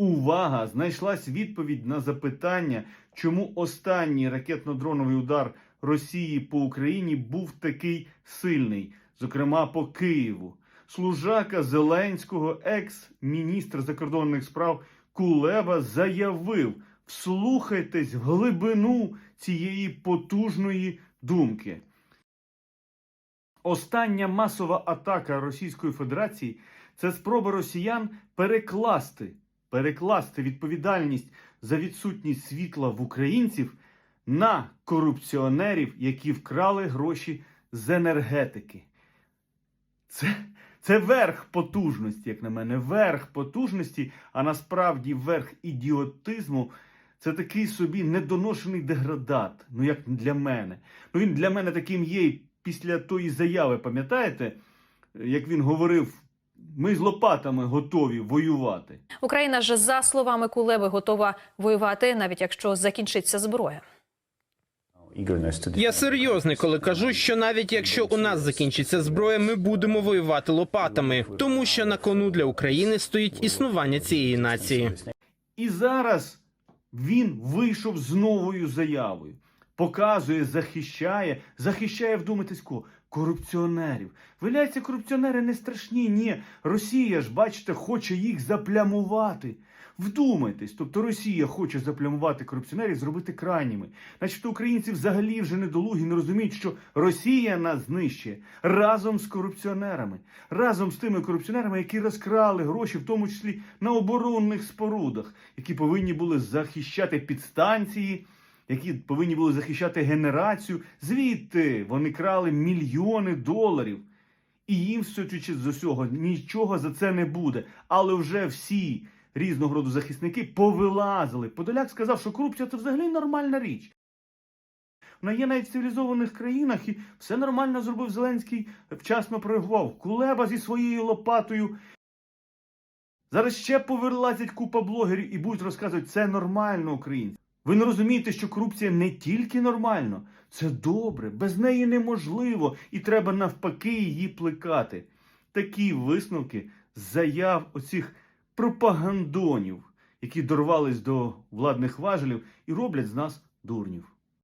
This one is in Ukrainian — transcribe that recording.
Увага! Знайшлась відповідь на запитання, чому останній ракетно-дроновий удар Росії по Україні був такий сильний, зокрема по Києву. Служака Зеленського, екс-міністр закордонних справ Кулеба, заявив: вслухайтесь в глибину цієї потужної думки. Остання масова атака Російської Федерації це спроба росіян перекласти, перекласти відповідальність за відсутність світла в українців на корупціонерів, які вкрали гроші з енергетики. Це, це верх потужності, як на мене, верх потужності, а насправді верх ідіотизму. Це такий собі недоношений деградат. Ну, як для мене. Ну, він для мене таким є після тої заяви, пам'ятаєте, як він говорив, ми з лопатами готові воювати. Україна ж за словами Кулеби готова воювати, навіть якщо закінчиться зброя. Я серйозний, коли кажу, що навіть якщо у нас закінчиться зброя, ми будемо воювати лопатами, тому що на кону для України стоїть існування цієї нації. І зараз він вийшов з новою заявою. Показує, захищає, захищає, вдумайтесь кого? Корупціонерів. Виявляється, корупціонери не страшні. Ні, Росія ж, бачите, хоче їх заплямувати. Вдумайтесь, тобто Росія хоче заплямувати корупціонерів, зробити крайніми. Значить, українці взагалі вже недолугі, не розуміють, що Росія нас знищує разом з корупціонерами, разом з тими корупціонерами, які розкрали гроші, в тому числі на оборонних спорудах, які повинні були захищати підстанції, які повинні були захищати генерацію. Звідти вони крали мільйони доларів. І їм, судячи з усього, нічого за це не буде. Але вже всі різного роду захисники повилазили. Подоляк сказав, що корупція це взагалі нормальна річ. Вона є навіть в цивілізованих країнах, і все нормально зробив Зеленський, вчасно реагував. Кулеба зі своєю лопатою. Зараз ще повилазять купа блогерів і будуть розказувати, це нормально українці. Ви не розумієте, що корупція не тільки нормально, це добре, без неї неможливо, і треба навпаки її плекати. Такі висновки заяв оцих пропагандонів, які дорвались до владних важелів і роблять з нас дурнів.